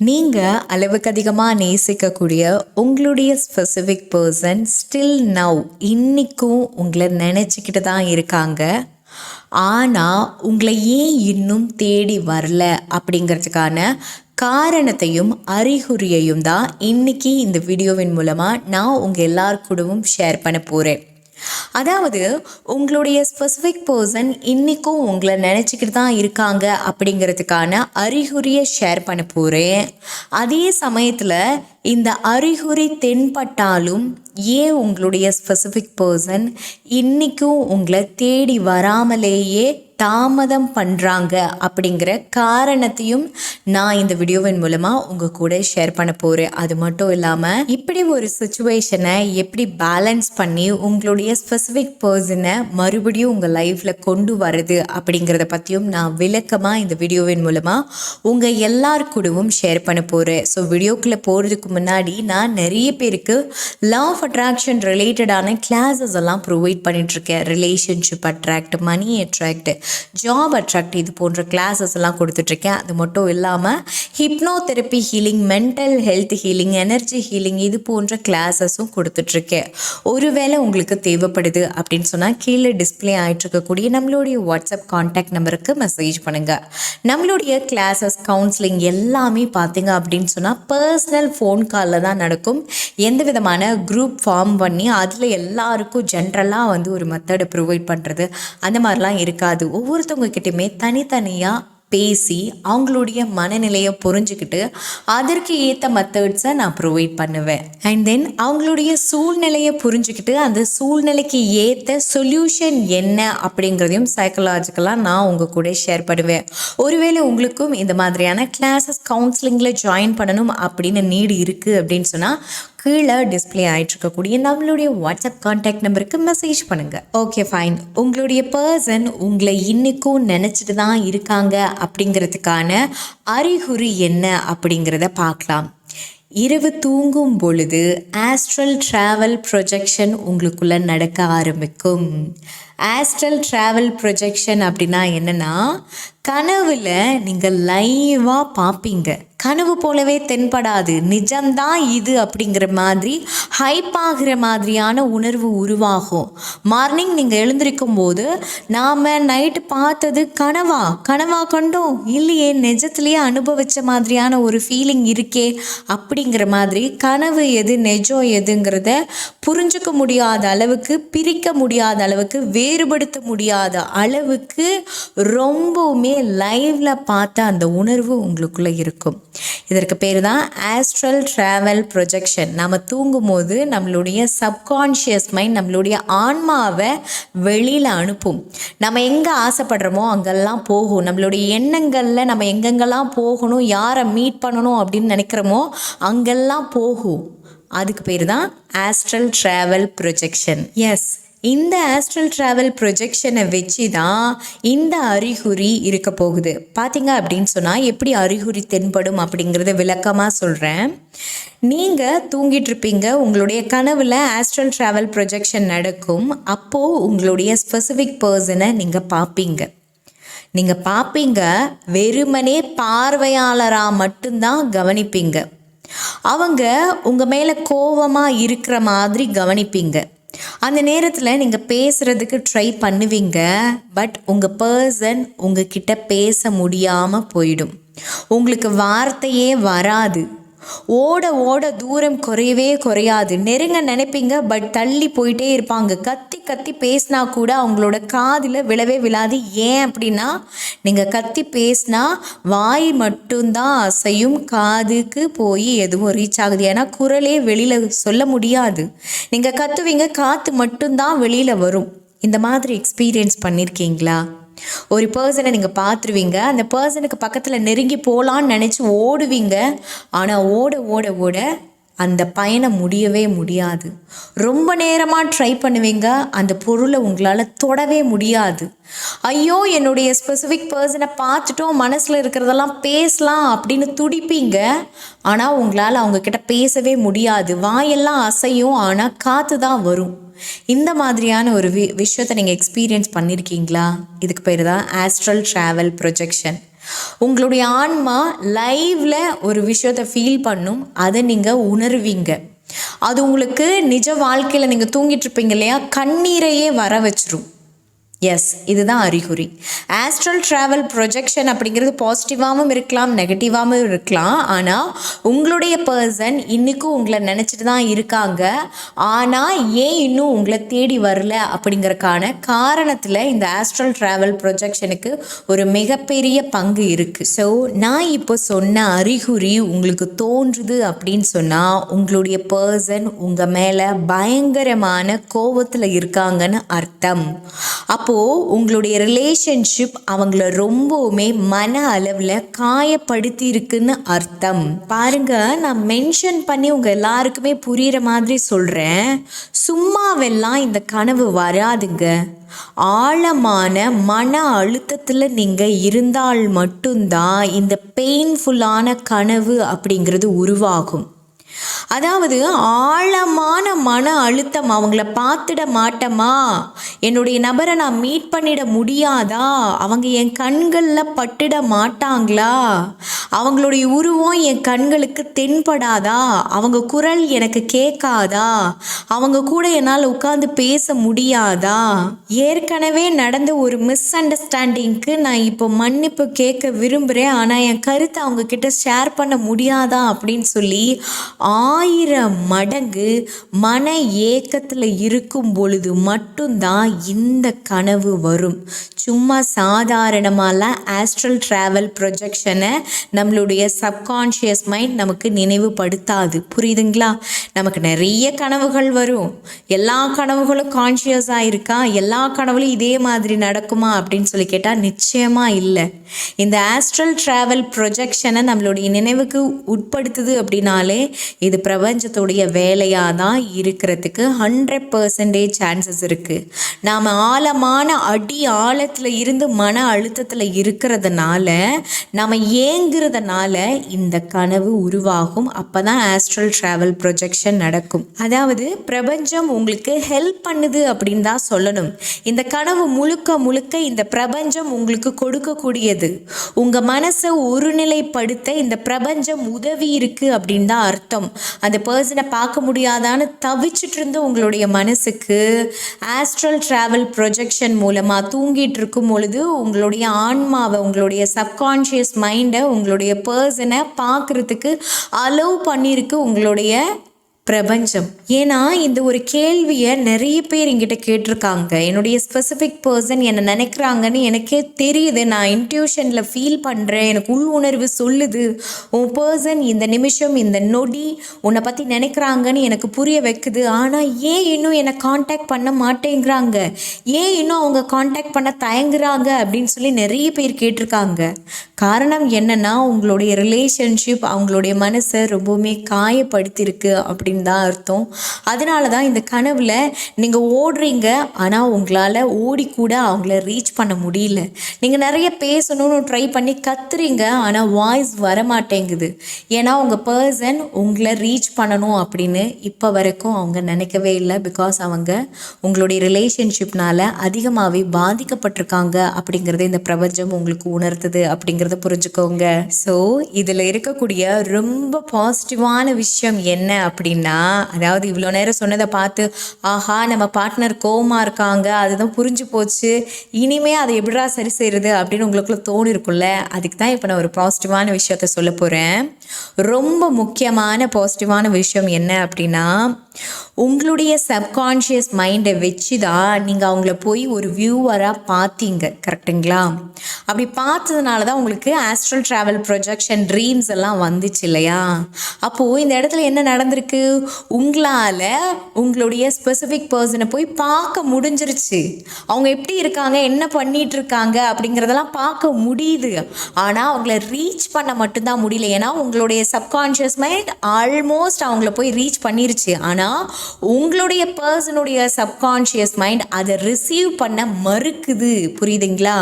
நீங்கள் அளவுக்கு அதிகமாக நேசிக்கக்கூடிய உங்களுடைய ஸ்பெசிஃபிக் பர்சன் ஸ்டில் நவ் இன்றைக்கும் உங்களை நினச்சிக்கிட்டு தான் இருக்காங்க. ஆனால் உங்களை ஏன் இன்னும் தேடி வரல அப்படிங்கிறதுக்கான காரணத்தையும் அறிகுறியையும் தான் இன்றைக்கி இந்த வீடியோவின் மூலமாக நான் உங்கள் எல்லார் கூடவும் ஷேர் பண்ண போகிறேன் அதாவது உங்களுடைய ஸ்பெசிஃபிக் பர்சன் இன்றைக்கும் உங்களை நினச்சிக்கிட்டு தான் இருக்காங்க அப்படிங்கிறதுக்கான அறிகுறியை ஷேர் பண்ண போகிறேன் அதே சமயத்தில் இந்த அறிகுறி தென்பட்டாலும் ஏன் உங்களுடைய ஸ்பெசிஃபிக் பர்சன் இன்றைக்கும் உங்களை தேடி வராமலேயே தாமதம் பண்ணுறாங்க அப்படிங்கிற காரணத்தையும் நான் இந்த வீடியோவின் மூலமாக உங்கள் கூட ஷேர் பண்ண போகிறேன் அது மட்டும் இல்லாமல் இப்படி ஒரு சுச்சுவேஷனை எப்படி பேலன்ஸ் பண்ணி உங்களுடைய ஸ்பெசிஃபிக் பர்சனை மறுபடியும் உங்கள் லைஃப்பில் கொண்டு வருது அப்படிங்கிறத பற்றியும் நான் விளக்கமாக இந்த வீடியோவின் மூலமாக உங்கள் எல்லார் கூடவும் ஷேர் பண்ண போகிறேன் ஸோ வீடியோக்குள்ளே போகிறதுக்கு முன்னாடி நான் நிறைய பேருக்கு லா ஆஃப் அட்ராக்ஷன் ரிலேட்டடான கிளாஸஸ் எல்லாம் ப்ரொவைட் பண்ணிகிட்ருக்கேன் relationship attract money attract job attract இது போன்ற கிளாஸஸ் எல்லாம் கொடுத்துட்ருக்கேன் அது மட்டும் இல்லாமல் hypno therapy healing mental health healing energy healing இது போன்ற கிளாஸஸும் கொடுத்துட்ருக்கேன் ஒருவேளை உங்களுக்கு தேவைப்படுது அப்படின்னு சொன்னால் கீழே டிஸ்பிளே ஆகிட்டு இருக்கக்கூடிய நம்மளுடைய வாட்ஸ்அப் காண்டாக்ட் நம்பருக்கு மெசேஜ் பண்ணுங்கள் நம்மளுடைய கிளாஸஸ் கவுன்சிலிங் எல்லாமே பார்த்தீங்க அப்படின்னு சொன்னால் பர்சனல் ஃபோன் காலில் தான் நடக்கும். எந்த விதமான குரூப் ஃபார்ம் பண்ணி அதில் எல்லாருக்கும் ஜென்ரலாக வந்து ஒரு மெத்தடை ப்ரொவைட் பண்ணுறது அந்த மாதிரிலாம் இருக்காது. ஒவ்வொருத்தவங்க கிட்டேயுமே தனித்தனியாக பேசி அவங்களுடைய மனநிலையை புரிஞ்சுக்கிட்டு அதற்கு ஏற்ற மெத்தட்ஸை நான் ப்ரொவைட் பண்ணுவேன். அண்ட் தென் அவங்களுடைய சூழ்நிலையை புரிஞ்சுக்கிட்டு அந்த சூழ்நிலைக்கு ஏற்ற சொல்யூஷன் என்ன அப்படிங்கிறதையும் சைக்கலாஜிக்கலாக நான் உங்கள் கூட ஷேர் பண்ணுவேன். ஒருவேளை உங்களுக்கும் இந்த மாதிரியான கிளாஸஸ் கவுன்சிலிங்கில் ஜாயின் பண்ணணும் அப்படின்னு நீடு இருக்குது அப்படின்னு சொன்னால் கீழே டிஸ்பிளே ஆகிட்டு இருக்கக்கூடிய நம்மளுடைய வாட்ஸ்அப் காண்டாக்ட் நம்பருக்கு மெசேஜ் பண்ணுங்கள் ஓகே ஃபைன் உங்களுடைய பர்சன் உங்களை இன்னைக்கும் நினச்சிட்டு தான் இருக்காங்க அப்படிங்கிறதுக்கான அறிகுறி என்ன அப்படிங்கிறத பார்க்கலாம். இரவு தூங்கும் பொழுது ஆஸ்ட்ரல் ட்ராவல் ப்ரொஜெக்ஷன் உங்களுக்குள்ளே நடக்க ஆரம்பிக்கும். ஆஸ்ட்ரல் ட்ராவல் ப்ரொஜெக்ஷன் அப்படின்னா என்னென்னா கனவில் நீங்கள் லைவாக பார்ப்பீங்க கனவு போலவே தென்படாது. நிஜம்தான் இது அப்படிங்கிற மாதிரி ஹைப் ஆகிற மாதிரியான உணர்வு உருவாகும். மார்னிங் நீங்கள் எழுந்திருக்கும் போது நாம் நைட்டு பார்த்தது கனவா? கனவா கண்டோம். இல்லையே நிஜத்துலேயே அனுபவித்த மாதிரியான ஒரு ஃபீலிங் இருக்கே அப்படிங்கிற மாதிரி கனவு எது நெஜம் எதுங்கிறத புரிஞ்சுக்க முடியாத அளவுக்கு பிரிக்க முடியாத அளவுக்கு வே வேறுபடுத்த முடியாத அளவுக்கு ரொம்பவுமே லைவ்ல பார்த்த அந்த உணர்வு உங்களுக்குள்ளே இருக்கும். இதற்கு பேர் தான் ஆஸ்ட்ரல் ட்ராவல் ப்ரொஜெக்ஷன் நம்ம தூங்கும் போது நம்மளுடைய சப்கான்ஷியஸ் மைண்ட் நம்மளுடைய ஆன்மாவை வெளியில் அனுப்பும். நம்ம எங்கே ஆசைப்படுறோமோ அங்கெல்லாம் போகும். நம்மளுடைய எண்ணங்களில் நம்ம எங்கெங்கெல்லாம் போகணும் யாரை மீட் பண்ணணும் அப்படின்னு நினைக்கிறோமோ அங்கெல்லாம் போகும். அதுக்கு பேர் தான் ஆஸ்ட்ரல் ட்ராவல் ப்ரொஜெக்ஷன் எஸ் இந்த ஆஸ்ட்ரல் ட்ராவல் ப்ரொஜெக்ஷனை வச்சு தான் இந்த அறிகுறி இருக்க போகுது. பார்த்தீங்க அப்படின்னு சொன்னால் எப்படி அறிகுறி தென்படும் அப்படிங்கிறத விளக்கமாக சொல்கிறேன் நீங்கள் தூங்கிட்டு இருப்பீங்க உங்களுடைய கனவில் ஆஸ்ட்ரல் ட்ராவல் ப்ரொஜெக்ஷன் நடக்கும் அப்போது உங்களுடைய ஸ்பெசிஃபிக் பர்சனை நீங்கள் பார்ப்பீங்க நீங்கள் பார்ப்பீங்க வெறுமனே பார்வையாளராக மட்டும்தான் கவனிப்பீங்க. அவங்க உங்கள் மேலே கோபமாக இருக்கிற மாதிரி கவனிப்பீங்க. அந்த நேரத்தில் நீங்கள் பேசுகிறதுக்கு ட்ரை பண்ணுவீங்க பட் உங்கள் பர்சன் உங்ககிட்ட பேச முடியாமல் போயிடும். உங்களுக்கு வார்த்தையே வராது. ஓட ஓட தூரம் குறையவே குறையாது. நெருங்க நினைப்பீங்க பட் தள்ளி போயிட்டே இருப்பாங்க. கத்தி கத்தி பேசினா கூட அவங்களோட காதில் விழவே விழாது. ஏன் அப்படின்னா நீங்கள் கத்தி பேசினா வாய் மட்டும்தான் அசையும் காதுக்கு போய் எதுவும் ரீச் ஆகுது. ஏன்னா குரலே வெளியில் சொல்ல முடியாது. நீங்கள் கத்துவீங்க காற்று மட்டும்தான் வெளியில் வரும். இந்த மாதிரி எக்ஸ்பீரியன்ஸ் பண்ணியிருக்கீங்களா ஒரு பர்சனை நீங்கள் பார்த்துருவீங்க. அந்த பர்சனுக்கு பக்கத்தில் நெருங்கி போகலான்னு நினச்சி ஓடுவீங்க. ஆனால் ஓட ஓட ஓட அந்த பயணம் முடியவே முடியாது. ரொம்ப நேரமாக ட்ரை பண்ணுவீங்க. அந்த பொருளை உங்களால் தொடவே முடியாது. ஐயோ என்னுடைய ஸ்பெசிஃபிக் பர்சனை பார்த்துட்டோம் மனசில் இருக்கிறதெல்லாம் பேசலாம் அப்படின்னு துடிப்பீங்க. ஆனால் உங்களால் அவங்கக்கிட்ட பேசவே முடியாது. வாயெல்லாம் அசையும் ஆனால் காற்று தான் வரும். இந்த மாதிரியான ஒரு வி விஷயத்தை நீங்கள் எக்ஸ்பீரியன்ஸ் பண்ணியிருக்கீங்களா இதுக்கு பேர் தான் ஆஸ்ட்ரல் ட்ராவல் ப்ரொஜெக்ஷன் உங்களுடைய ஆன்மா லைவ்ல ஒரு விஷயத்தை ஃபீல் பண்ணும். அதை நீங்கள் உணர்வீங்க. அது உங்களுக்கு நிஜ வாழ்க்கையில் நீங்கள் தூங்கிட்டு இருப்பீங்க இல்லையா? கண்ணீரையே வர வச்சிரும். எஸ் இதுதான் அறிகுறி. ஆஸ்ட்ரல் ட்ராவல் ப்ரொஜெக்ஷன் அப்படிங்கிறது பாசிட்டிவாகவும் இருக்கலாம் நெகட்டிவாகவும் இருக்கலாம். ஆனால் உங்களுடைய பர்சன் இன்றைக்கும் உங்களை நினச்சிட்டு தான் இருக்காங்க. ஆனால் ஏன் இன்னும் உங்களை தேடி வரல அப்படிங்கறக்கான காரணத்தில் இந்த ஆஸ்ட்ரல் ட்ராவல் ப்ரொஜெக்ஷனுக்கு ஒரு மிகப்பெரிய பங்கு இருக்குது ஸோ நான் இப்போ சொன்ன அறிகுறி உங்களுக்கு தோன்றுது அப்படின்னு சொன்னால் உங்களுடைய பர்சன் உங்கள் மேலே பயங்கரமான கோபத்தில் இருக்காங்கன்னு அர்த்தம். அப்போ அப்போது உங்களுடைய ரிலேஷன்ஷிப் அவங்கள ரொம்பவுமே மன அளவில் காயப்படுத்தி இருக்குன்னு அர்த்தம். பாருங்க நான் மென்ஷன் பண்ணி உங்கள் எல்லாருக்குமே புரிகிற மாதிரி சொல்கிறேன் சும்மாவெல்லாம் இந்த கனவு வராதுங்க. ஆழமான மன அழுத்தத்தில் நீங்கள் இருந்தால் மட்டும்தான் இந்த பெயின்ஃபுல்லான கனவு அப்படிங்கிறது உருவாகும். அதாவது ஆழமான மன அழுத்தம் அவங்கள பார்த்துட மாட்டமா என்னுடைய நபரை நான் மீட் பண்ணிட முடியாதா? அவங்க என் கண்களில் பட்டுட மாட்டாங்களா? அவங்களுடைய உருவம் என் கண்களுக்கு தென்படாதா? அவங்க குரல் எனக்கு கேட்காதா? அவங்க கூட என்னால் உட்காந்து பேச முடியாதா? ஏற்கனவே நடந்த ஒரு மிஸ் அண்டர்ஸ்டாண்டிங்க்கு நான் இப்போ மன்னிப்பு கேட்க விரும்புகிறேன் ஆனால் என் கருத்தை அவங்கக்கிட்ட ஷேர் பண்ண முடியாதா? அப்படின்னு சொல்லி ஆயிரம் மடங்கு மன ஏக்கத்தில் இருக்கும் பொழுது மட்டும்தான் இந்த கனவு வரும். சும்மா சாதாரணமாலாம் ஆஸ்ட்ரல் ட்ராவல் ப்ரொஜெக்ஷனை நம்மளுடைய சப்கான்ஷியஸ் மைண்ட் நமக்கு நினைவுபடுத்தாது. புரியுதுங்களா? நமக்கு நிறைய கனவுகள் வரும். எல்லா கனவுகளும் கான்ஷியஸாக இருக்கா? எல்லா கனவுகளும் இதே மாதிரி நடக்குமா? அப்படின்னு சொல்லி கேட்டால் நிச்சயமாக இல்லை. இந்த ஆஸ்ட்ரல் ட்ராவல் ப்ரொஜெக்ஷனை நம்மளுடைய நினைவுக்கு உட்படுத்துது அப்படின்னாலே இது பிரபஞ்சத்துடைய வேலையாக தான் இருக்கிறதுக்கு ஹண்ட்ரட் பர்சன்டேஜ் சான்சஸ் இருக்குது நாம் ஆழமான அடி ஆழத்தில் இருந்து மன அழுத்தத்தில் இருக்கிறதுனால நம்ம ஏங்குறதுனால இந்த கனவு உருவாகும். அப்போ தான் ஆஸ்ட்ரல் ட்ராவல் ப்ரொஜெக்ஷன் நடக்கும். அதாவது பிரபஞ்சம் உங்களுக்கு ஹெல்ப் பண்ணுது அப்படின்னு தான் சொல்லணும். இந்த கனவு முழுக்க முழுக்க இந்த பிரபஞ்சம் உங்களுக்கு கொடுக்கக்கூடியது. உங்கள் மனசை ஒருநிலைப்படுத்த இந்த பிரபஞ்சம் உதவி இருக்குது அப்படின்னு தான் அர்த்தம். அந்த பர்சனை பார்க்க முடியாதான்னு தவிச்சிட்டு இருந்த உங்களுடைய மனசுக்கு ஆஸ்ட்ரல் ட்ராவல் ப்ரொஜெக்ஷன் மூலமாக தூங்கிட்டு இருக்கும் பொழுது உங்களுடைய ஆன்மாவை உங்களுடைய சப்கான்ஷியஸ் மைண்டை உங்களுடைய பர்சனை பார்க்குறதுக்கு அலோவ் பண்ணியிருக்கு உங்களுடைய பிரபஞ்சம். ஏன்னா இந்த ஒரு கேள்வியை நிறைய பேர் என்கிட்ட கேட்டிருக்காங்க. என்னுடைய ஸ்பெசிஃபிக் பர்சன் என்னை நினைக்கிறாங்கன்னு எனக்கே தெரியுது. நான் இன்ட்யூஷனில் ஃபீல் பண்ணுறேன் எனக்கு உள் உணர்வு சொல்லுது. உன் பர்சன் இந்த நிமிஷம் இந்த நொடி உன்னை பற்றி நினைக்கிறாங்கன்னு எனக்கு புரிய வைக்குது. ஆனால் ஏன் இன்னும் என்னை காண்டாக்ட் பண்ண மாட்டேங்கிறாங்க? ஏன் இன்னும் அவங்க காண்டாக்ட் பண்ண தயங்குறாங்க? அப்படின்னு சொல்லி நிறைய பேர் கேட்டிருக்காங்க. காரணம் என்னென்னா உங்களுடைய ரிலேஷன்ஷிப் அவங்களுடைய மனசை ரொம்பவுமே காயப்படுத்தியிருக்கு. அப்படின்னு தான் அர்த்தம். அதனால தான் இந்த கனவில் நீங்கள் ஓடுறீங்க ஆனால் உங்களால் ஓடிக்கூட அவங்கள ரீச் பண்ண முடியல. நீங்கள் நிறைய பேசணும்னு ட்ரை பண்ணி கத்துறீங்க ஆனால் வாய்ஸ் வர மாட்டேங்குது ஏன்னா உங்கள் பர்சன் உங்களை ரீச் பண்ணணும் அப்படின்னு இப்போ வரைக்கும் அவங்க நினைக்கவே இல்லை. பிகாஸ் அவங்க உங்களுடைய ரிலேஷன்ஷிப்னால் அதிகமாகவே பாதிக்கப்பட்டிருக்காங்க அப்படிங்கிறத இந்த பிரபஞ்சம் உங்களுக்கு உணர்த்துது அப்படிங்கிறத புரிஞ்சுக்கோங்க. ஸோ இதில் இருக்கக்கூடிய ரொம்ப பாசிட்டிவான விஷயம் என்ன அப்படின்னா அதாவது இவ்வளோ நேரம் சொன்னதை பார்த்து ஆஹா நம்ம பார்ட்னர் கோவமாக இருக்காங்க அதுதான் புரிஞ்சு போச்சு இனிமே அதை எப்படிடா சரி செய்கிறது அப்படின்னு உங்களுக்குள்ள தோணி இருக்கும்ல அதுக்கு தான் இப்போ நான் ஒரு பாசிட்டிவான விஷயத்த சொல்ல போகிறேன் ரொம்ப முக்கியமான பாசிட்டிவான விஷயம் என்ன அப்படின்னா உங்களுடைய சப்கான்ஷியஸ் மைண்டை வச்சு தான் நீங்கள் அவங்கள போய் ஒரு வியூவராக பார்த்தீங்க கரெக்டுங்களா அப்படி பார்த்ததுனால தான் உங்களுக்கு ஆஸ்ட்ரல் ட்ராவல் ப்ரொஜெக்ஷன் ட்ரீம்ஸ் எல்லாம் வந்துச்சு இல்லையா? அப்போது இந்த இடத்துல என்ன நடந்திருக்கு? உங்களால் உங்களுடைய ஸ்பெசிஃபிக் பர்சனை போய் பார்க்க முடிஞ்சிருச்சு. அவங்க எப்படி இருக்காங்க? என்ன பண்ணிட்டு இருக்காங்க? அப்படிங்கிறதெல்லாம் பார்க்க முடியுது. ஆனால் அவங்கள ரீச் பண்ண மட்டும்தான் முடியல. ஏன்னா அவங்களுடைய சப்கான்ஷியஸ் மைண்ட் ஆல்மோஸ்ட் அவங்கள போய் ரீச் பண்ணிருச்சு. ஆனால் உங்களுடைய பர்சனுடைய சப்கான்ஷியஸ் மைண்ட் அதை ரிசீவ் பண்ண மறுக்குது. புரியுதுங்களா?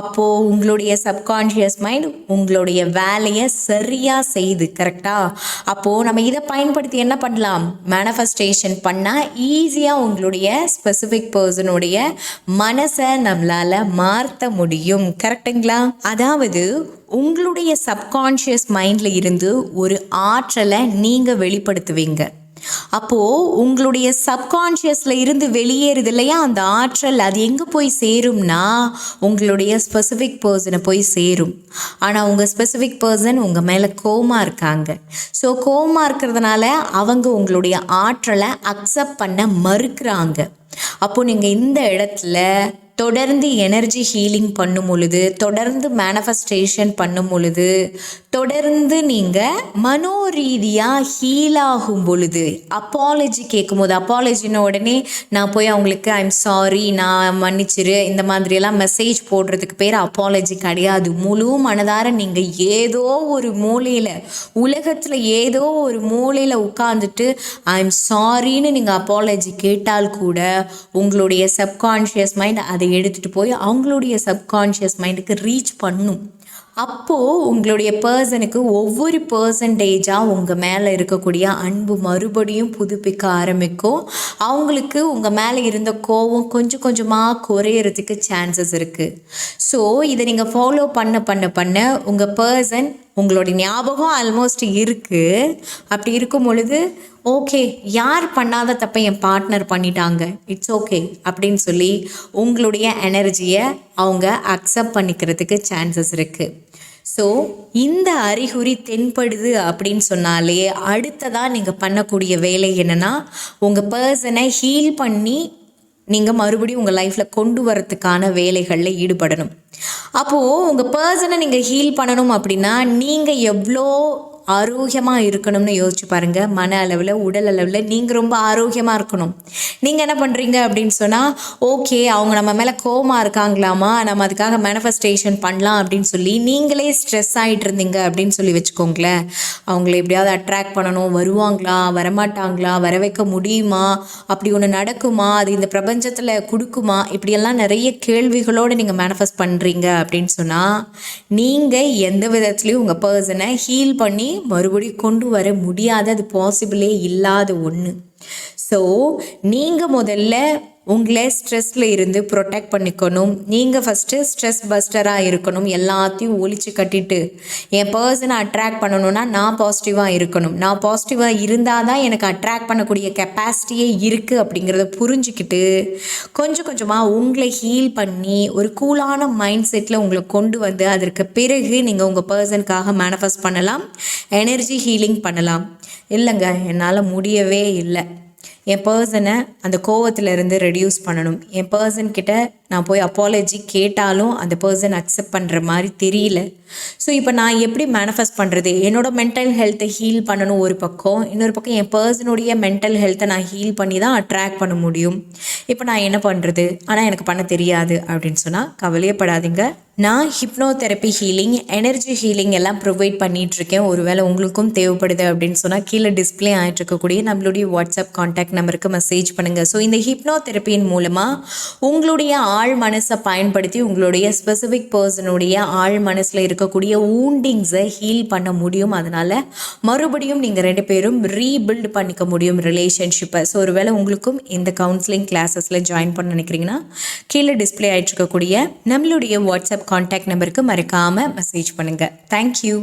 அப்போது உங்களுடைய சப்கான்ஷியஸ் மைண்ட் உங்களுடைய வேலையை சரியாக செய்யுது. கரெக்டாக அப்போது நம்ம இதை பயன்படுத்தி என்ன பண்ணலாம்? மேனிஃபெஸ்டேஷன் பண்ணால் ஈஸியாக உங்களுடைய ஸ்பெசிஃபிக் பர்சனுடைய மனசை நம்மளால் மாற்ற முடியும். கரெக்டுங்களா அதாவது உங்களுடைய சப்கான்ஷியஸ் மைண்டில் இருந்து ஒரு ஆற்றலை நீங்கள் வெளிப்படுத்துவீங்க. அப்போது உங்களுடைய சப்கான்ஷியஸில் இருந்து வெளியேறுது இல்லையா? அந்த ஆற்றல் அது எங்கே போய் சேரும்னா உங்களுடைய ஸ்பெசிஃபிக் பர்சனை போய் சேரும். ஆனால் உங்கள் ஸ்பெசிஃபிக் பர்சன் உங்கள் மேலே கோமா இருக்காங்க. ஸோ கோமா இருக்கிறதுனால அவங்க உங்களுடைய ஆற்றலை அக்செப்ட் பண்ண மறுக்கிறாங்க. அப்போ நீங்கள் இந்த இடத்துல தொடர்ந்து எனர்ஜி ஹீலிங் பண்ணும் பொழுது தொடர்ந்து மேனிஃபெஸ்டேஷன் பண்ணும் பொழுது தொடர்ந்து நீங்கள் மனோரீதியாக ஹீல் ஆகும் பொழுது அப்பாலஜி கேட்கும்போது அப்பாலஜின உடனே நான் போய் அவங்களுக்கு ஐம் சாரி நான் மன்னிச்சிரு. இந்த மாதிரியெல்லாம் மெசேஜ் போடுறதுக்கு பேர் அப்பாலஜி கிடையாது. முழு மனதார நீங்கள் ஏதோ ஒரு மூலையில் உலகத்தில் ஏதோ ஒரு மூலையில் உட்காந்துட்டு ஐம் சாரின்னு நீங்கள் அப்பாலஜி கேட்டால் கூட உங்களுடைய சப்கான்ஷியஸ் மைண்ட் அதை எடுத்துகிட்டு போய் அவங்களுடைய சப்கான்ஷியஸ் மைண்டுக்கு ரீச் பண்ணும். அப்போது உங்களுடைய பர்சனுக்கு ஒவ்வொரு பர்சன்டேஜாக உங்கள் மேலே இருக்கக்கூடிய அன்பு மறுபடியும் புதுப்பிக்க ஆரம்பிக்கும். அவங்களுக்கு உங்கள் மேலே இருந்த கோவம் கொஞ்சம் கொஞ்சமாக குறையிறதுக்கு சான்சஸ் இருக்குது ஸோ இதை நீங்கள் ஃபாலோ பண்ண பண்ண பண்ண உங்கள் பர்சன் உங்களோட ஞாபகம் ஆல்மோஸ்ட் இருக்குது அப்படி இருக்கும் பொழுது ஓகே யார் பண்ணாத தப்பை என் பார்ட்னர் பண்ணிட்டாங்க? இட்ஸ் ஓகே அப்படின்னு சொல்லி உங்களுடைய எனர்ஜியை அவங்க அக்செப்ட் பண்ணிக்கிறதுக்கு சான்சஸ் இருக்குது ஸோ இந்த அறிகுறி தென்படுது அப்படின்னு சொன்னாலே அடுத்ததாக நீங்கள் பண்ணக்கூடிய வேலை என்னென்னா உங்கள் பர்சனை ஹீல் பண்ணி நீங்கள் மறுபடியும் உங்கள் லைஃப்பில் கொண்டு வரத்துக்கான வேலைகளில் ஈடுபடணும். அப்போது உங்கள் பர்சனை நீங்கள் ஹீல் பண்ணணும் அப்படின்னா நீங்கள் எவ்வளோ ஆரோக்கியமாக இருக்கணும்னு யோசிச்சு பாருங்கள் மன அளவில் உடல் அளவில் நீங்கள் ரொம்ப ஆரோக்கியமாக இருக்கணும். நீங்கள் என்ன பண்ணுறீங்க அப்படின்னு சொன்னால் ஓகே அவங்க நம்ம மேலே கோவமாக இருக்காங்களாமா? நம்ம அதுக்காக மேனிஃபெஸ்டேஷன் பண்ணலாம் அப்படின்னு சொல்லி நீங்களே ஸ்ட்ரெஸ் ஆகிட்டு இருந்தீங்க அப்படின்னு சொல்லி வச்சுக்கோங்களேன். அவங்கள எப்படியாவது அட்ராக்ட் பண்ணணும். வருவாங்களா? வரமாட்டாங்களா? வர வைக்க முடியுமா? அப்படி ஒன்று நடக்குமா? அது இந்த பிரபஞ்சத்தில் கொடுக்குமா? இப்படியெல்லாம் நிறைய கேள்விகளோடு நீங்கள் மேனிஃபெஸ்ட் பண்ணுறீங்க அப்படின்னு சொன்னால் நீங்கள் எந்த விதத்துலேயும் உங்கள் பர்சனை ஹீல் பண்ணி மறுபடியும் கொண்டு வர முடியாத அது பாசிபிளே இல்லாத ஒன்று ஸோ நீங்கள் முதல்ல உங்களை ஸ்ட்ரெஸ்ஸில் இருந்து ப்ரொடெக்ட் பண்ணிக்கணும். நீங்கள் ஃபஸ்ட்டு ஸ்ட்ரெஸ் பஸ்டராக இருக்கணும். எல்லாத்தையும் ஒழிச்சு கட்டிட்டு என் பர்சனை அட்ராக்ட் பண்ணணும்னா நான் பாசிட்டிவாக இருக்கணும். நான் பாசிட்டிவாக இருந்தால் தான் எனக்கு அட்ராக்ட் பண்ணக்கூடிய கெப்பாசிட்டியே இருக்குது அப்படிங்கிறத புரிஞ்சுக்கிட்டு கொஞ்சம் கொஞ்சமாக உங்களை ஹீல் பண்ணி ஒரு கூலான மைண்ட் செட்டில் உங்களை கொண்டு வந்து அதற்கு பிறகு நீங்கள் உங்கள் பர்சனுக்காக மேனிஃபெஸ்ட் பண்ணலாம். எனர்ஜி ஹீலிங் பண்ணலாம். இல்லைங்க என்னால் முடியவே இல்லை. என் பர்சனை அந்த கோவத்திலேருந்து ரெடியூஸ் பண்ணணும். என் பர்சன் கிட்ட நான் போய் அப்பாலஜி கேட்டாலும் அந்த பர்சன் அக்செப்ட் பண்ணுற மாதிரி தெரியல. ஸோ இப்போ நான் எப்படி மேனிஃபெஸ்ட் பண்ணுறது என்னோடய மென்டல் ஹெல்த்தை ஹீல் பண்ணணும் ஒரு பக்கம். இன்னொரு பக்கம் என் பர்சனுடைய மென்டல் ஹெல்த்தை நான் ஹீல் பண்ணி தான் அட்ராக்ட் பண்ண முடியும். இப்போ நான் என்ன பண்ணுறது ஆனால் எனக்கு பண்ண தெரியாது அப்படின்னு சொன்னால் கவலையப்படாதீங்க. நான் ஹிப்னோதெரப்பி ஹீலிங் எனர்ஜி ஹீலிங் எல்லாம் ப்ரொவைட் பண்ணிகிட்ருக்கேன் ஒருவேளை உங்களுக்கும் தேவைப்படுது அப்படின்னு சொன்னால் கீழே டிஸ்பிளே ஆகிட்டு இருக்கக்கூடிய நம்மளுடைய வாட்ஸ்அப் காண்டாக்ட் நம்பருக்கு மெசேஜ் பண்ணுங்கள் ஸோ இந்த ஹிப்னோதெரப்பியின் மூலமாக உங்களுடைய ஆழ் மனசை பயன்படுத்தி உங்களுடைய ஸ்பெசிஃபிக் பர்சனுடைய ஆழ் மனசில் இருக்கக்கூடிய ஊண்டிங்ஸை ஹீல் பண்ண முடியும். அதனால் மறுபடியும் நீங்கள் ரெண்டு பேரும் ரீபில்ட் பண்ணிக்க முடியும் ரிலேஷன்ஷிப்பை ஸோ ஒருவேளை உங்களுக்கும் இந்த கவுன்சிலிங் கிளாஸஸில் ஜாயின் பண்ண நினைக்கிறீங்கன்னா கீழே டிஸ்பிளே ஆகிட்டு இருக்கக்கூடிய நம்மளுடைய வாட்ஸ்அப் காண்டாக்ட் நம்பருக்கு மறக்காமல் மெசேஜ் பண்ணுங்கள் தேங்க்யூ